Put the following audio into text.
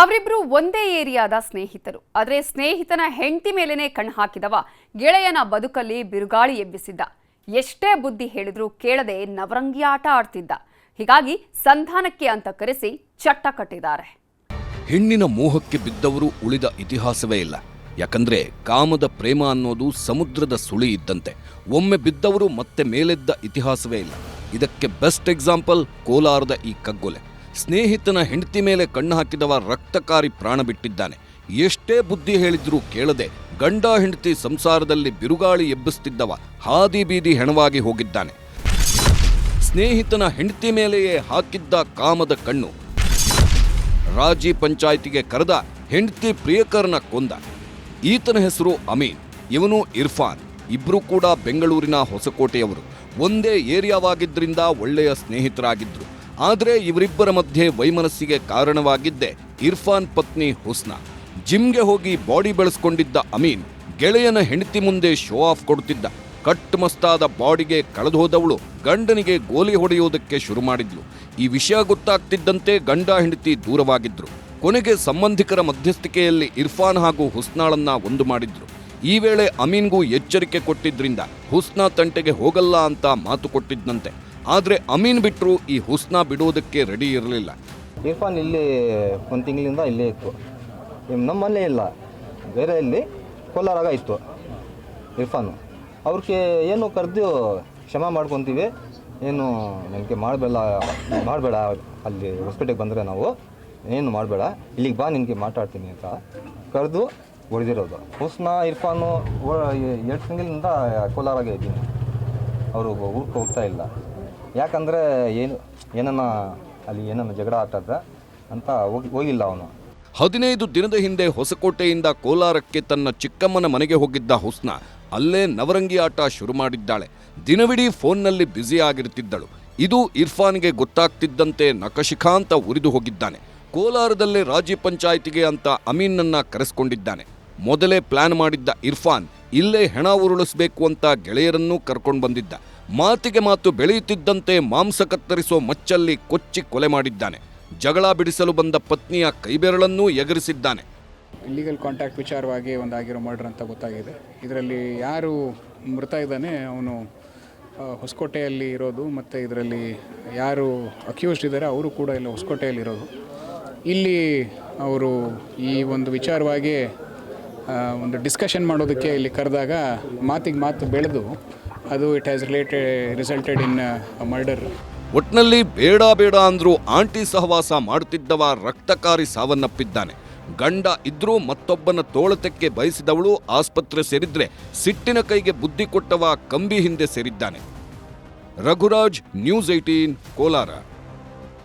ಅವರಿಬ್ರು ಒಂದೇ ಏರಿಯಾದ ಸ್ನೇಹಿತರು. ಆದರೆ ಸ್ನೇಹಿತನ ಹೆಂಡತಿ ಮೇಲೇನೆ ಕಣ್ಣು ಹಾಕಿದವ. ಗೆಳೆಯನ ಬದುಕಲ್ಲಿ ಬಿರುಗಾಳಿ ಎಬ್ಬಿಸಿದ್ದ. ಎಷ್ಟೇ ಬುದ್ಧಿ ಹೇಳಿದ್ರೂ ಕೇಳದೆ ನವರಂಗಿ ಆಟ ಆಡ್ತಿದ್ದ. ಹೀಗಾಗಿ ಸಂಧಾನಕ್ಕೆ ಅಂತ ಕರೆಸಿ ಚಟ್ಟ ಕಟ್ಟಿದ್ದಾರೆ. ಹೆಣ್ಣಿನ ಮೋಹಕ್ಕೆ ಬಿದ್ದವರು ಉಳಿದ ಇತಿಹಾಸವೇ ಇಲ್ಲ. ಯಾಕಂದ್ರೆ ಕಾಮದ ಪ್ರೇಮ ಅನ್ನೋದು ಸಮುದ್ರದ ಸುಳಿ ಇದ್ದಂತೆ. ಒಮ್ಮೆ ಬಿದ್ದವರು ಮತ್ತೆ ಮೇಲೆದ್ದ ಇತಿಹಾಸವೇ ಇಲ್ಲ. ಇದಕ್ಕೆ ಬೆಸ್ಟ್ ಎಕ್ಸಾಂಪಲ್ ಕೋಲಾರದ ಈ ಕಗ್ಗೊಲೆ. ಸ್ನೇಹಿತನ ಹೆಂಡತಿ ಮೇಲೆ ಕಣ್ಣು ಹಾಕಿದವ ರಕ್ತಕಾರಿ ಪ್ರಾಣ ಬಿಟ್ಟಿದ್ದಾನೆ. ಎಷ್ಟೇ ಬುದ್ಧಿ ಹೇಳಿದ್ರೂ ಕೇಳದೆ ಗಂಡ ಹೆಂಡತಿ ಸಂಸಾರದಲ್ಲಿ ಬಿರುಗಾಳಿ ಎಬ್ಬಿಸ್ತಿದ್ದವ ಹಾದಿ ಬೀದಿ ಹೆಣವಾಗಿ ಹೋಗಿದ್ದಾನೆ. ಸ್ನೇಹಿತನ ಹೆಂಡತಿ ಮೇಲೆಯೇ ಹಾಕಿದ್ದ ಕಾಮದ ಕಣ್ಣು. ರಾಜಿ ಪಂಚಾಯಿತಿಗೆ ಕರೆದ ಹೆಂಡತಿ ಪ್ರಿಯಕರನ ಕೊಂದ. ಈತನ ಹೆಸರು ಅಮೀನ್, ಇವನು ಇರ್ಫಾನ್ ಇಬ್ಬರೂ ಕೂಡ ಬೆಂಗಳೂರಿನ ಹೊಸಕೋಟೆಯವರು. ಒಂದೇ ಏರಿಯಾವಾಗಿದ್ದರಿಂದ ಒಳ್ಳೆಯ ಸ್ನೇಹಿತರಾಗಿದ್ರು. ಆದರೆ ಇವರಿಬ್ಬರ ಮಧ್ಯೆ ವೈಮನಸ್ಸಿಗೆ ಕಾರಣವಾಗಿದ್ದೆ ಇರ್ಫಾನ್ ಪತ್ನಿ ಹುಸ್ನಾ. ಜಿಮ್ಗೆ ಹೋಗಿ ಬಾಡಿ ಬೆಳೆಸ್ಕೊಂಡಿದ್ದ ಅಮೀನ್ ಗೆಳೆಯನ ಹೆಂಡತಿ ಮುಂದೆ ಶೋ ಆಫ್ ಕೊಡುತ್ತಿದ್ದ. ಕಟ್ ಮಸ್ತಾದ ಬಾಡಿಗೆ ಕಳೆದುಹೋದವಳು ಗಂಡನಿಗೆ ಗೋಲಿ ಹೊಡೆಯುವುದಕ್ಕೆ ಶುರು ಮಾಡಿದ್ಲು. ಈ ವಿಷಯ ಗೊತ್ತಾಗ್ತಿದ್ದಂತೆ ಗಂಡ ಹೆಂಡತಿ ದೂರವಾಗಿದ್ರು. ಕೊನೆಗೆ ಸಂಬಂಧಿಕರ ಮಧ್ಯಸ್ಥಿಕೆಯಲ್ಲಿ ಇರ್ಫಾನ್ ಹಾಗೂ ಹುಸ್ನಾಳನ್ನ ಒಂದು ಮಾಡಿದ್ರು. ಈ ವೇಳೆ ಅಮೀನ್ಗೂ ಎಚ್ಚರಿಕೆ ಕೊಟ್ಟಿದ್ದರಿಂದ ಹುಸ್ನಾ ತಂಟೆಗೆ ಹೋಗಲ್ಲ ಅಂತ ಮಾತು ಕೊಟ್ಟಿದ್ದಂತೆ ಆದರೆ ಅಮೀನ್ ಬಿಟ್ಟರು ಈ ಹುಸ್ನಾ ಬಿಡೋದಕ್ಕೆ ರೆಡಿ ಇರಲಿಲ್ಲ. ಇರ್ಫಾನ್ ಇಲ್ಲಿ ಒಂದು ತಿಂಗಳಿಂದ ಇಲ್ಲೇ ಇತ್ತು. ನಮ್ಮಲ್ಲೇ ಇಲ್ಲ. ಬೇರೆ ಇಲ್ಲಿ ಕೋಲಾರಾಗ ಇತ್ತು ಇರ್ಫಾನು. ಅವ್ರಿಗೆ ಏನು ಕರೆದು ಕ್ಷಮ ಮಾಡ್ಕೊತೀವಿ. ಏನು ನನಗೆ ಮಾಡಬೇಡ ಮಾಡಬೇಡ. ಅಲ್ಲಿ ಹಾಸ್ಪಿಟಲ್ಗೆ ಬಂದರೆ ನಾವು ಏನು ಮಾಡಬೇಡ. ಇಲ್ಲಿಗೆ ಬಾ, ನಿನಗೆ ಮಾತಾಡ್ತೀನಿ ಅಂತ ಕರೆದು ಹೊಡೆದಿರೋದು ಹುಸ್ನ ಇರ್ಫಾನು ಎರಡು ತಿಂಗಳಿಂದ ಕೋಲಾರಾಗೆ ಇದ್ದೀನಿ. ಅವರು ಹೋಗ್ತಾ ಇಲ್ಲ. ಯಾಕಂದರೆ ಏನು, ಏನನ್ನ, ಅಲ್ಲಿ ಏನನ್ನ ಜಗಳ ಆಗ್ತದ ಅಂತ ಹೋಗಿ, ಹೋಗಿಲ್ಲ ಅವನು. ಹದಿನೈದು ದಿನದ ಹಿಂದೆ ಹೊಸಕೋಟೆಯಿಂದ ಕೋಲಾರಕ್ಕೆ ತನ್ನ ಚಿಕ್ಕಮ್ಮನ ಮನೆಗೆ ಹೋಗಿದ್ದ ಹುಸ್ನ ಅಲ್ಲೇ ನವರಂಗಿ ಆಟ ಶುರು ಮಾಡಿದ್ದಾಳೆ. ದಿನವಿಡೀ ಫೋನ್ನಲ್ಲಿ ಬ್ಯುಸಿ ಆಗಿರುತ್ತಿದ್ದಳು ಇದು ಇರ್ಫಾನ್ಗೆ ಗೊತ್ತಾಗ್ತಿದ್ದಂತೆ ನಕಶಿಖಾಂತ ಉರಿದು ಹೋಗಿದ್ದಾನೆ. ಕೋಲಾರದಲ್ಲೇ ರಾಜ್ಯ ಪಂಚಾಯಿತಿಗೆ ಅಂತ ಅಮೀನನ್ನ ಕರೆಸ್ಕೊಂಡಿದ್ದಾನೆ. ಮೊದಲೇ ಪ್ಲಾನ್ ಮಾಡಿದ್ದ ಇರ್ಫಾನ್ ಇಲ್ಲೇ ಹೆಣ ಉರುಳಿಸ್ಬೇಕು ಅಂತ ಗೆಳೆಯರನ್ನೂ ಕರ್ಕೊಂಡು ಬಂದಿದ್ದ. ಮಾತಿಗೆ ಮಾತು ಬೆಳೆಯುತ್ತಿದ್ದಂತೆ ಮಾಂಸ ಕತ್ತರಿಸೋ ಮಚ್ಚಲ್ಲಿ ಕೊಚ್ಚಿ ಕೊಲೆ ಮಾಡಿದ್ದಾನೆ. ಜಗಳ ಬಿಡಿಸಲು ಬಂದ ಪತ್ನಿಯ ಕೈಬೆರಳನ್ನೂ ಎಗರಿಸಿದ್ದಾನೆ. ಇಲ್ಲಿಗಲ್ ಕಾಂಟ್ಯಾಕ್ಟ್ ವಿಚಾರವಾಗಿ ಒಂದಾಗಿರೋ ಮರ್ಡರ್ ಅಂತ ಗೊತ್ತಾಗಿದೆ. ಇದರಲ್ಲಿ ಯಾರು ಮೃತ ಇದ್ದಾನೆ ಅವನು ಹೊಸಕೋಟೆಯಲ್ಲಿ ಇರೋದು ಮತ್ತು ಇದರಲ್ಲಿ ಯಾರು ಅಕ್ಯೂಸ್ಡ್ ಇದ್ದಾರೆ ಅವರು ಕೂಡ ಇಲ್ಲ ಹೊಸಕೋಟೆಯಲ್ಲಿ ಇರೋದು. ಇಲ್ಲಿ ಅವರು ಈ ಒಂದು ವಿಚಾರವಾಗಿ ಒಂದು ಡಿಸ್ಕಷನ್ ಮಾಡೋದಕ್ಕೆ ಇಲ್ಲಿ ಕರೆದಾಗ ಮಾತಿಗೆ ಮಾತು ಬೆಳೆದು ಅದು it has related resulted in murder ಒಟ್ನಲ್ಲಿ ಬೇಡ ಬೇಡ ಅಂದ್ರೂ ಆಂಟಿ ಸಹವಾಸ ಮಾಡುತ್ತಿದ್ದವ ರಕ್ತಕಾರಿ ಸಾವನ್ನಪ್ಪಿದ್ದಾನೆ. ಗಂಡ ಇದ್ರೂ ಮತ್ತೊಬ್ಬನ ತೋಳತಕ್ಕೆ ಬಯಸಿದವಳು ಆಸ್ಪತ್ರೆ ಸೇರಿದ್ರೆ ಸಿಟ್ಟಿನ ಕೈಗೆ ಬುದ್ಧಿ ಕೊಟ್ಟವ ಕಂಬಿ ಹಿಂದೆ ಸೇರಿದ್ದಾನೆ. Raghuraj news eighteen Kolar.